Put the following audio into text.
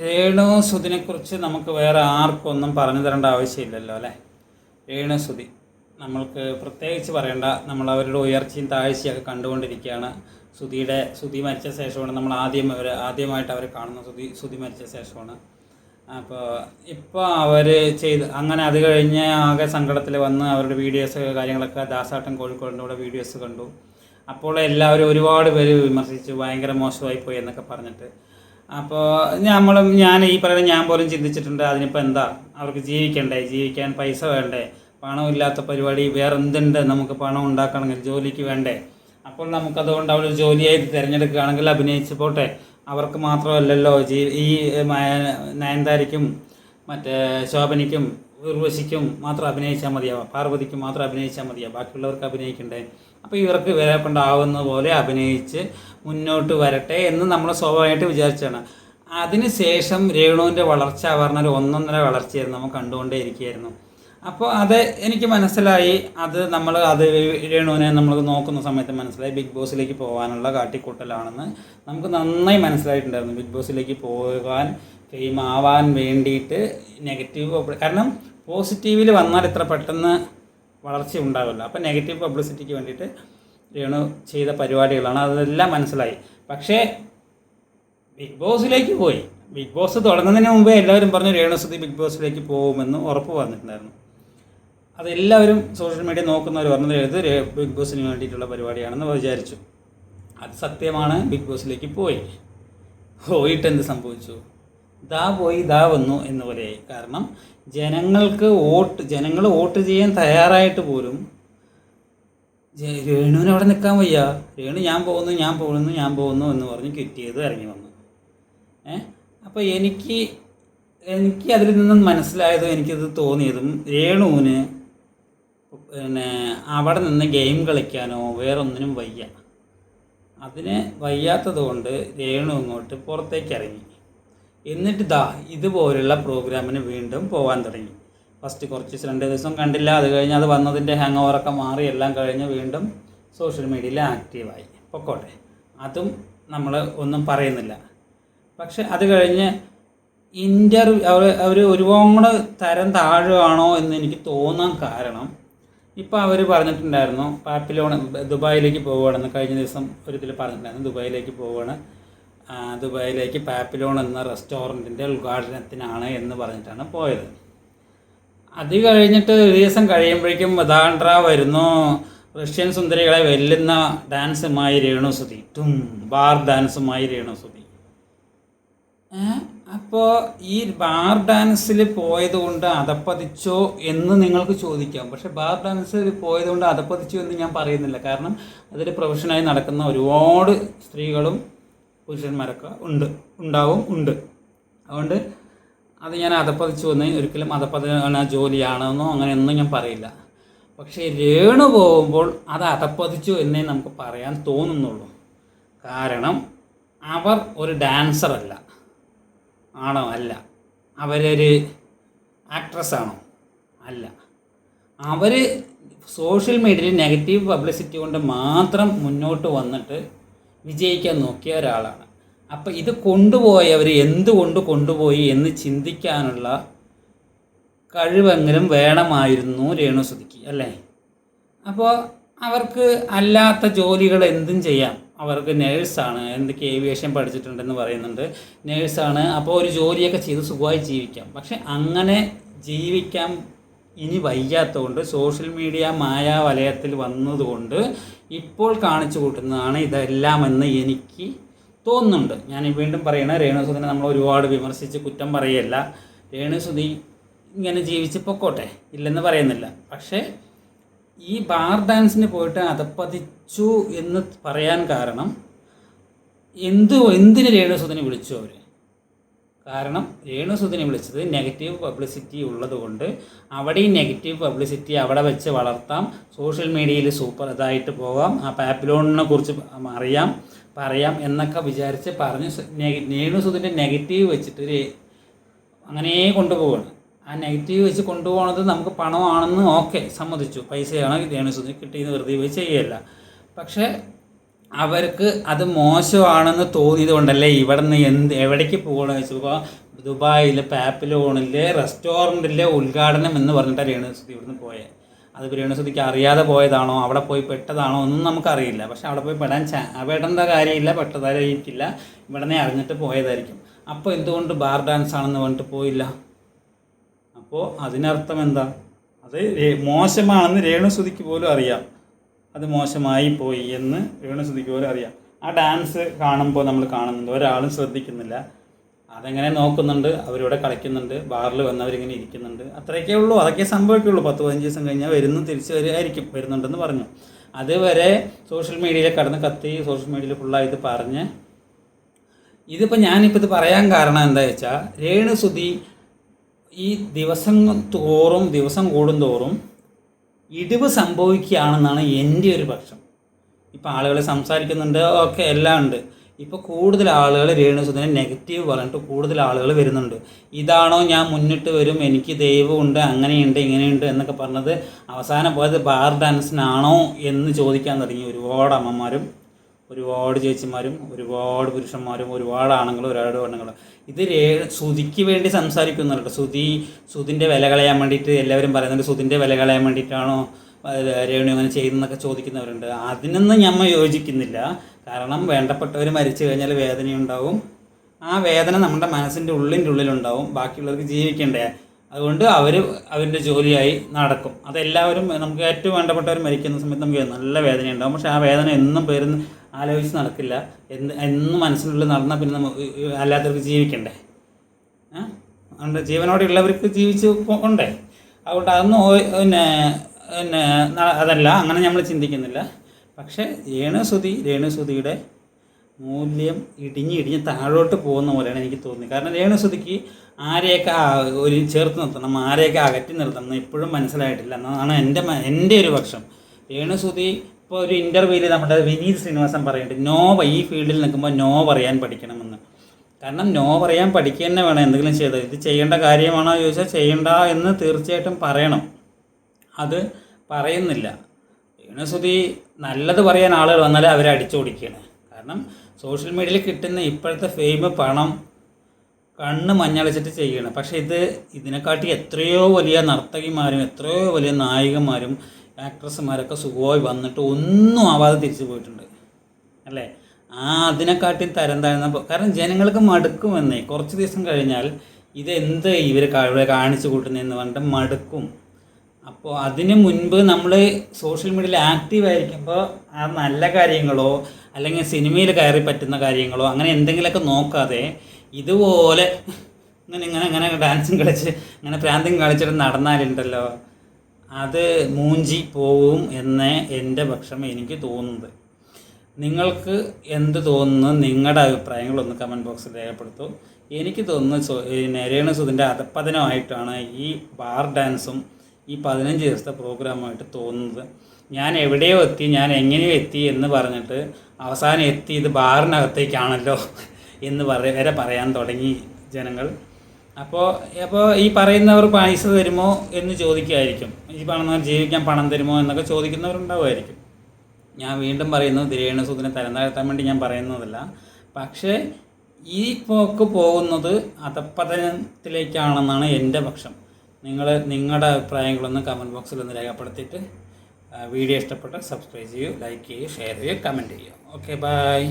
രേണു കുറിച്ച് നമുക്ക് വേറെ ആർക്കും ഒന്നും പറഞ്ഞു തരേണ്ട ആവശ്യമില്ലല്ലോ അല്ലേ? രേണു സുധി. നമ്മൾക്ക് പ്രത്യേകിച്ച് പറയേണ്ട. നമ്മൾ അവരുടെ ഉയർച്ചയും താഴ്ചയൊക്കെ കണ്ടുകൊണ്ടിരിക്കുകയാണ്. സുതിയുടെ സുതി മരിച്ച ശേഷമാണ് നമ്മൾ ആദ്യം അവർ ആദ്യമായിട്ട് അവരെ കാണുന്ന സുതി സുതി മരിച്ച ശേഷമാണ്. അപ്പോൾ ഇപ്പോൾ അവർ ചെയ്ത് അങ്ങനെ അത് കഴിഞ്ഞ് ആകെ സങ്കടത്തിൽ വന്ന് അവരുടെ വീഡിയോസ് കാര്യങ്ങളൊക്കെ ദാസാട്ടൻ കോഴിക്കോടിന്റെ കൂടെ വീഡിയോസ് കണ്ടു. അപ്പോൾ എല്ലാവരും ഒരുപാട് പേര് വിമർശിച്ചു. ഭയങ്കര മോശമായി പോയി എന്നൊക്കെ പറഞ്ഞിട്ട്. അപ്പോൾ നമ്മളും ഞാൻ ഈ പറയുന്ന ഞാൻ പോലും ചിന്തിച്ചിട്ടുണ്ട് അതിനിപ്പോൾ എന്താ? അവർക്ക് ജീവിക്കണ്ടേ? ജീവിക്കാൻ പൈസ വേണ്ടേ? പണമില്ലാത്ത പരിപാടി വേറെ എന്തുണ്ട് നമുക്ക് പണം ഉണ്ടാക്കണമെങ്കിൽ ജോലിക്ക് വേണ്ടേ? അപ്പോൾ നമുക്കതുകൊണ്ട് അവർ ജോലിയായി തിരഞ്ഞെടുക്കുകയാണെങ്കിൽ അഭിനയിച്ച് പോട്ടെ. അവർക്ക് മാത്രമല്ലല്ലോ ജീ ഈ നയൻതാരയ്ക്കും മറ്റേ ശോഭനയ്ക്കും ഉർവശിക്കും മാത്രം അഭിനയിച്ചാൽ മതിയാവുക പാർവതിക്കും മാത്രം അഭിനയിച്ചാൽ മതിയാവും ബാക്കിയുള്ളവർക്ക് അഭിനയിക്കണ്ടേ? അപ്പോൾ ഇവർക്ക് ഇവരെ കൊണ്ടാവുന്ന പോലെ അഭിനയിച്ച് മുന്നോട്ട് വരട്ടെ എന്ന് നമ്മൾ സ്വാഭാവികമായിട്ട് വിചാരിച്ചാണ്. അതിനുശേഷം രേണുവിന്റെ വളർച്ച പറഞ്ഞ ഒരു ഒന്നൊന്നര വളർച്ചയായിരുന്നു നമ്മൾ കണ്ടുകൊണ്ടേ ഇരിക്കുകയായിരുന്നു. അപ്പോൾ അത് എനിക്ക് മനസ്സിലായി. അത് നമ്മൾ അത് രേണുവിനെ നമ്മൾ നോക്കുന്ന സമയത്ത് മനസ്സിലായി. ബിഗ് ബോസിലേക്ക് പോകാനുള്ള കാട്ടിക്കൂട്ടലാണെന്ന് നമുക്ക് നന്നായി മനസ്സിലായിട്ടുണ്ടായിരുന്നു. ബിഗ് ബോസിലേക്ക് പോകാൻ ഫെയിം ആവാൻ വേണ്ടിയിട്ട് നെഗറ്റീവ് കാരണം പോസിറ്റീവിൽ വന്നാൽ ഇത്ര പെട്ടെന്ന് വളർച്ച ഉണ്ടാവില്ല. അപ്പോൾ നെഗറ്റീവ് പബ്ലിസിറ്റിക്ക് വേണ്ടിയിട്ട് രേണു ചെയ്ത പരിപാടികളാണ്. അതെല്ലാം മനസ്സിലായി. പക്ഷേ ബിഗ് ബോസിലേക്ക് പോയി. ബിഗ് ബോസ് തുടങ്ങുന്നതിന് മുമ്പേ എല്ലാവരും പറഞ്ഞു രേണുസുതി ബിഗ് ബോസിലേക്ക് പോകുമെന്ന് ഉറപ്പ് വന്നിട്ടുണ്ടായിരുന്നു. അതെല്ലാവരും സോഷ്യൽ മീഡിയ നോക്കുന്നവർ പറഞ്ഞത് എഴുത് ബിഗ് ബോസിന് വേണ്ടിയിട്ടുള്ള പരിപാടിയാണെന്ന് വിചാരിച്ചു. അത് സത്യമാണ്. ബിഗ് ബോസിലേക്ക് പോയി. പോയിട്ട് എന്ത് സംഭവിച്ചു? ദാ പോയി ദാ വന്നു എന്ന് പോലെയായി കാരണം ജനങ്ങൾക്ക് വോട്ട് ജനങ്ങൾ വോട്ട് ചെയ്യാൻ തയ്യാറായിട്ട് പോലും രേണുവിന് അവിടെ നിൽക്കാൻ വയ്യ. രേണു ഞാൻ പോകുന്നു ഞാൻ പോകുന്നു ഞാൻ പോകുന്നു എന്ന് പറഞ്ഞ് കിട്ടിയത് ഇറങ്ങി വന്നു. ഏ? അപ്പോൾ എനിക്ക് എനിക്ക് അതിൽ നിന്നും മനസ്സിലായതും എനിക്കത് തോന്നിയതും രേണുവിന് പിന്നെ അവിടെ നിന്ന് ഗെയിം കളിക്കാനോ വേറൊന്നിനും വയ്യ. അതിന് വയ്യാത്തത് കൊണ്ട് രേണു ഇങ്ങോട്ട് പുറത്തേക്ക് ഇറങ്ങി. എന്നിട്ട് ദാ ഇതുപോലുള്ള പ്രോഗ്രാമിന് വീണ്ടും പോകാൻ തുടങ്ങി. ഫസ്റ്റ് കുറച്ച് രണ്ട് ദിവസം കണ്ടില്ല അത് കഴിഞ്ഞ് അത് വന്നതിന്റെ ഹാങ് ഓവറൊക്കെ മാറി എല്ലാം കഴിഞ്ഞ് വീണ്ടും സോഷ്യൽ മീഡിയയിൽ ആക്റ്റീവായി പൊക്കോട്ടെ. അതും നമ്മൾ ഒന്നും പറയുന്നില്ല. പക്ഷെ അത് കഴിഞ്ഞ് ഇന്റർവ്യൂ അവർ അവർ ഒരുപാട് തരം താഴുകയാണോ എന്ന് എനിക്ക് തോന്നാൻ കാരണം ഇപ്പോൾ അവർ പറഞ്ഞിട്ടുണ്ടായിരുന്നു പാപ്പിലോൺ ദുബായിലേക്ക് പോവുകയാണെന്ന് കഴിഞ്ഞ ദിവസം ഒരു ഇതിൽ പറഞ്ഞിട്ടുണ്ടായിരുന്നു ദുബായിലേക്ക് പോവുകയാണ്. ദുബായിലേക്ക് പാപ്പിലോൺ എന്ന റെസ്റ്റോറന്റിന്റെ ഉദ്ഘാടനത്തിനാണ് എന്ന് പറഞ്ഞിട്ടാണ് പോയത്. അത് കഴിഞ്ഞിട്ട് ഒരു ദിവസം കഴിയുമ്പോഴേക്കും ദാണ്ട്ര വരുന്നു. റഷ്യൻ സുന്ദരികളെ വെല്ലുന്ന ഡാൻസുമായി രേണുസുതി ടും ബാർ ഡാൻസുമായി രേണുസുതി. അപ്പോൾ ഈ ബാർ ഡാൻസിൽ പോയതുകൊണ്ട് അതപ്പതിച്ചോ എന്ന് നിങ്ങൾക്ക് ചോദിക്കാം. പക്ഷെ ബാർ ഡാൻസിൽ പോയതുകൊണ്ട് അതപ്പതിച്ചോ എന്ന് ഞാൻ പറയുന്നില്ല. കാരണം അതിൽ പ്രൊഫഷനായി നടക്കുന്ന ഒരുപാട് സ്ത്രീകളും പുരുഷന്മാരൊക്കെ ഉണ്ട് ഉണ്ടാവും ഉണ്ട്. അതുകൊണ്ട് അത് ഞാൻ അതപ്പതിച്ചു വന്ന് ഒരിക്കലും അതപ്പതിന ജോലിയാണെന്നോ അങ്ങനെയൊന്നും ഞാൻ പറയില്ല. പക്ഷേ രേണു പോകുമ്പോൾ അത് അതപ്പതിച്ചു എന്നേ നമുക്ക് പറയാൻ തോന്നുന്നുള്ളൂ. കാരണം അവർ ഒരു ഡാൻസറല്ല ആണോ? അല്ല. അവരൊരു ആക്ട്രസ്സാണോ അല്ല. അവർ സോഷ്യൽ മീഡിയയിൽ നെഗറ്റീവ് പബ്ലിസിറ്റി കൊണ്ട് മാത്രം മുന്നോട്ട് വന്നിട്ട് വിജയിക്കാൻ നോക്കിയ ഒരാളാണ്. അപ്പോൾ ഇത് കൊണ്ടുപോയവർ എന്തുകൊണ്ട് കൊണ്ടുപോയി എന്ന് ചിന്തിക്കാനുള്ള കഴിവെങ്കിലും വേണമായിരുന്നു രേണുസുതിക്ക് അല്ലേ? അപ്പോൾ അവർക്ക് അല്ലാത്ത ജോലികൾ എന്തും ചെയ്യാം. അവർക്ക് നേഴ്സാണ് എന്തൊക്കെ ഏവിയേഷൻ പഠിച്ചിട്ടുണ്ടെന്ന് പറയുന്നുണ്ട്. നേഴ്സാണ് അപ്പോൾ ഒരു ജോലിയൊക്കെ ചെയ്ത് സുഖമായി ജീവിക്കാം. പക്ഷെ അങ്ങനെ ജീവിക്കാൻ ഇനി വയ്യാത്തതുകൊണ്ട് സോഷ്യൽ മീഡിയ മായാ വലയത്തിൽ വന്നതുകൊണ്ട് ഇപ്പോൾ കാണിച്ചു കൂട്ടുന്നതാണ് ഇതെല്ലാമെന്ന് എനിക്ക് തോന്നുന്നുണ്ട്. ഞാൻ വീണ്ടും പറയണ രേണുസുദിനെ നമ്മൾ ഒരുപാട് വിമർശിച്ച് കുറ്റം പറയല്ല. രേണുസുതി ഇങ്ങനെ ജീവിച്ച് പൊക്കോട്ടെ ഇല്ലെന്ന് പറയുന്നില്ല. പക്ഷേ ഈ ബാർ ഡാൻസിന് പോയിട്ട് അതപ്പതിച്ചു എന്ന് പറയാൻ കാരണം എന്ത് എന്തിന് രേണുസുദിനെ വിളിച്ചു അവർ കാരണം രേണുസുദിനെ വിളിച്ചത് നെഗറ്റീവ് പബ്ലിസിറ്റി ഉള്ളതുകൊണ്ട് അവിടെ ഈ നെഗറ്റീവ് പബ്ലിസിറ്റി അവിടെ വെച്ച് വളർത്താം. സോഷ്യൽ മീഡിയയിൽ സൂപ്പർ ഇതായിട്ട് പോകാം. ആ പാപ്പിലോണിനെ കുറിച്ച് അറിയാം പറയാം എന്നൊക്കെ വിചാരിച്ച് പറഞ്ഞ് രേണുസുദിന്റെ നെഗറ്റീവ് വെച്ചിട്ട് അങ്ങനെ കൊണ്ടുപോവാണ്. ആ നെഗറ്റീവ് വെച്ച് കൊണ്ടുപോകുന്നത് നമുക്ക് പണമാണെന്ന് ഓക്കെ സമ്മതിച്ചു. പൈസയാണ് രേണുസുദിന് കിട്ടിയെന്ന് വെറുതെ പോയി ചെയ്യല്ല. പക്ഷേ അവർക്ക് അത് മോശമാണെന്ന് തോന്നിയത് കൊണ്ടല്ലേ ഇവിടെ നിന്ന് എന്ത് എവിടേക്ക് പോകണമെന്ന് വെച്ചപ്പോൾ ദുബായിൽ പാപ്പിലോണിലെ റെസ്റ്റോറന്റിലെ ഉദ്ഘാടനം എന്ന് പറഞ്ഞിട്ടാണ് രേണുസുതി ഇവിടുന്ന് പോയത് അത് രേണുസുതിക്ക് അറിയാതെ പോയതാണോ അവിടെ പോയി പെട്ടതാണോ ഒന്നും നമുക്കറിയില്ല. പക്ഷെ അവിടെ പോയി പെടാൻ ചാ പെടേണ്ട കാര്യമില്ല പെട്ടതായിരിക്കില്ല. ഇവിടെ അറിഞ്ഞിട്ട് പോയതായിരിക്കും. അപ്പോൾ എന്തുകൊണ്ട് ബാർ ഡാൻസ് ആണെന്ന് പറഞ്ഞിട്ട് പോയില്ല? അപ്പോൾ അതിനർത്ഥം എന്താ? അത് മോശമാണെന്ന് രേണുസുതിക്ക് പോലും അറിയാം. അത് മോശമായി പോയി എന്ന് രേണുസുതിക്ക് പോലും അറിയാം. ആ ഡാൻസ് കാണുമ്പോൾ നമ്മൾ കാണുന്നുണ്ട്. ഒരാളും ശ്രദ്ധിക്കുന്നില്ല. അതെങ്ങനെ നോക്കുന്നുണ്ട്? അവരിവിടെ കളിക്കുന്നുണ്ട്. ബാറിൽ വന്നവരിങ്ങനെ ഇരിക്കുന്നുണ്ട്. അത്രയൊക്കെ ഉള്ളൂ. അതൊക്കെ സംഭവിക്കുള്ളൂ. പത്ത് പതിനഞ്ച് ദിവസം കഴിഞ്ഞാൽ വരുന്നു തിരിച്ച് വരുമായിരിക്കും വരുന്നുണ്ടെന്ന് പറഞ്ഞു. അതുവരെ സോഷ്യൽ മീഡിയയിൽ കടന്ന് കത്തി സോഷ്യൽ മീഡിയയിൽ ഫുള്ളായിട്ട് പറഞ്ഞ്. ഇതിപ്പോൾ ഞാനിപ്പോൾ ഇത് പറയാൻ കാരണം എന്താ വെച്ചാൽ രേണുസുതി ഈ ദിവസം തോറും ദിവസം കൂടുന്തോറും ഇടിവ് സംഭവിക്കുകയാണെന്നാണ് എന്റെ ഒരു പക്ഷം. ഇപ്പം ആളുകൾ സംസാരിക്കുന്നുണ്ട് ഒക്കെ എല്ലാം ഉണ്ട്. ഇപ്പോൾ കൂടുതൽ ആളുകൾ രേണുസുധനെ നെഗറ്റീവ് പറഞ്ഞിട്ട് കൂടുതൽ ആളുകൾ വരുന്നുണ്ട്. ഇതാണോ ഞാൻ മുന്നിട്ട് വരും എനിക്ക് ദൈവമുണ്ട് അങ്ങനെയുണ്ട് ഇങ്ങനെയുണ്ട് എന്നൊക്കെ പറഞ്ഞത് അവസാനം പോയത് ബാർ ഡാൻസിനാണോ എന്ന് ചോദിക്കാൻ തുടങ്ങി ഒരുപാട് അമ്മമാരും. ഒരുപാട് ചേച്ചിമാരും ഒരുപാട് പുരുഷന്മാരും ഒരുപാട് ആണുങ്ങളും ഒരുപാട് പെണ്ണുങ്ങളും. ഇത് രേ ശ്രുതിക്ക് വേണ്ടി സംസാരിക്കുന്നുണ്ട് ശ്രുതി സുതിന്റെ വില കളയാൻ വേണ്ടിയിട്ട് എല്ലാവരും പറയുന്നുണ്ട്. സുതിന്റെ വില കളയാൻ വേണ്ടിയിട്ടാണോ രേണു അങ്ങനെ ചെയ്യുന്നതൊക്കെ ചോദിക്കുന്നവരുണ്ട്. അതിനൊന്നും ഞമ്മ യോജിക്കുന്നില്ല. കാരണം വേണ്ടപ്പെട്ടവർ മരിച്ചു കഴിഞ്ഞാൽ വേദനയുണ്ടാവും. ആ വേദന നമ്മുടെ മനസ്സിന്റെ ഉള്ളിന്റെ ഉള്ളിലുണ്ടാവും. ബാക്കിയുള്ളവർക്ക് ജീവിക്കണ്ടേ? അതുകൊണ്ട് അവർ അവരുടെ ജോലിയായി നടക്കും. അതെല്ലാവരും നമുക്ക് ഏറ്റവും വേണ്ടപ്പെട്ടവർ മരിക്കുന്ന സമയത്ത് നമുക്ക് നല്ല വേദന പക്ഷേ ആ വേദന എന്നും പേരുന്ന് ആലോചിച്ച് നടക്കില്ല. എന്ന് എന്നും മനസ്സിനുള്ളിൽ നടന്നാൽ പിന്നെ നമുക്ക് അല്ലാത്തവർക്ക് ജീവിക്കണ്ടേ? അതുകൊണ്ട് ജീവനോടെ ഉള്ളവർക്ക് ജീവിച്ച് പോകണ്ടേ അതുകൊണ്ട് അതൊന്നും പിന്നെ പിന്നെ അതല്ല. അങ്ങനെ നമ്മൾ ചിന്തിക്കുന്നില്ല. പക്ഷേ രേണുസുതി രേണുസുതിയുടെ മൂല്യം ഇടിഞ്ഞ് ഇടിഞ്ഞ് താഴോട്ട് പോകുന്ന പോലെയാണ് എനിക്ക് തോന്നുന്നത്. കാരണം രേണുസുതിക്ക് ആരെയൊക്കെ ഒരു ചേർത്ത് നിർത്തണം ആരെയൊക്കെ അകറ്റി നിർത്തണം ഇപ്പോഴും മനസ്സിലായിട്ടില്ല. എന്നാണ് എന്റെ എന്റെ ഒരു പക്ഷം. രേണുസുതി ഇപ്പോൾ ഒരു ഇന്റർവ്യൂവിൽ നമ്മുടെ വിനീത് ശ്രീനിവാസൻ പറയുന്നുണ്ട് നോ ഈ ഫീൽഡിൽ നിൽക്കുമ്പോൾ നോ പറയാൻ പഠിക്കണമെന്ന്. കാരണം നോ പറയാൻ പഠിക്കുക തന്നെ വേണം എന്തെങ്കിലും ചെയ്ത് ഇത് ചെയ്യേണ്ട കാര്യമാണോ ചോദിച്ചാൽ ചെയ്യണ്ട എന്ന് തീർച്ചയായിട്ടും പറയണം. അത് പറയുന്നില്ല. യൂണിവേഴ്സിറ്റി നല്ലത് പറയാൻ ആളുകൾ വന്നാൽ അവരെ അടിച്ചോടിക്കുകയാണ് കാരണം സോഷ്യൽ മീഡിയയിൽ കിട്ടുന്ന ഇപ്പോഴത്തെ ഫെയിം പണം കണ്ണ് മഞ്ഞളിച്ചിട്ട് ചെയ്യണം. പക്ഷേ ഇത് ഇതിനെക്കാട്ടി എത്രയോ വലിയ നർത്തകിമാരും എത്രയോ വലിയ നായികമാരും ആക്ട്രസ്സുമാരൊക്കെ സുഖമായി വന്നിട്ട് ഒന്നും ആവാതെ തിരിച്ചു പോയിട്ടുണ്ട്. അല്ലേ? ആ അതിനെക്കാട്ടി തരം താഴ്ന്ന കാരണം ജനങ്ങൾക്ക് മടുക്കുമെന്നേ കുറച്ച് ദിവസം കഴിഞ്ഞാൽ ഇതെന്ത് ഇവർ ഇവിടെ കാണിച്ചു കൂട്ടുന്നതെന്ന് പറഞ്ഞിട്ട് മടുക്കും. അപ്പോൾ അതിന് മുൻപ് നമ്മൾ സോഷ്യൽ മീഡിയയിൽ ആക്റ്റീവ് ആയിരിക്കുമ്പോൾ ആ നല്ല കാര്യങ്ങളോ അല്ലെങ്കിൽ സിനിമയിൽ കയറി പറ്റുന്ന കാര്യങ്ങളോ അങ്ങനെ എന്തെങ്കിലുമൊക്കെ നോക്കാതെ ഇതുപോലെ ഇങ്ങനെ ഇങ്ങനെ ഇങ്ങനെ ഡാൻസും കളിച്ച് ഇങ്ങനെ പ്രാന്തം കളിച്ചിട്ട് നടന്നാലുണ്ടല്ലോ. അത് മൂഞ്ചി പോവും എന്ന് എന്റെ പക്ഷം എനിക്ക് തോന്നുന്നത്. നിങ്ങൾക്ക് എന്ത് തോന്നുന്നു? നിങ്ങളുടെ അഭിപ്രായങ്ങളൊന്ന് കമന്റ് ബോക്സിൽ രേഖപ്പെടുത്തൂ. എനിക്ക് തോന്നുന്നു നരേണ സുധിന്റെ അധപ്പതനമായിട്ടാണ് ഈ ബാർ ഡാൻസും ഈ പതിനഞ്ച് ദിവസത്തെ പ്രോഗ്രാമായിട്ട് തോന്നുന്നത്. ഞാൻ എവിടെയോ എത്തി ഞാൻ എങ്ങനെയോ എത്തി എന്ന് പറഞ്ഞിട്ട് അവസാനം എത്തി ഇത് ബാറിനകത്തേക്കാണല്ലോ എന്ന് പറ വരെ പറയാൻ തുടങ്ങി ജനങ്ങൾ. അപ്പോൾ അപ്പോൾ ഈ പറയുന്നവർ പൈസ തരുമോ എന്ന് ചോദിക്കുമായിരിക്കും ഈ പണം ജീവിക്കാൻ പണം തരുമോ എന്നൊക്കെ ചോദിക്കുന്നവരുണ്ടാവുമായിരിക്കും. ഞാൻ വീണ്ടും പറയുന്നു രേണുസുദിനെ തരം താഴ്ത്താൻ വേണ്ടി ഞാൻ പറയുന്നതല്ല. പക്ഷേ ഈ പോക്ക് പോകുന്നത് അധപ്പതനത്തിലേക്കാണെന്നാണ് എന്റെ പക്ഷം. നിങ്ങൾ നിങ്ങളുടെ അഭിപ്രായങ്ങളൊന്ന് കമന്റ് ബോക്സിൽ ഒന്ന് രേഖപ്പെടുത്തിയിട്ട് വീഡിയോ ഇഷ്ടപ്പെട്ട സബ്സ്ക്രൈബ് ചെയ്യൂ ലൈക്ക് ചെയ്യൂ ഷെയർ ചെയ്യൂ കമന്റ് ചെയ്യൂ. Okay bye.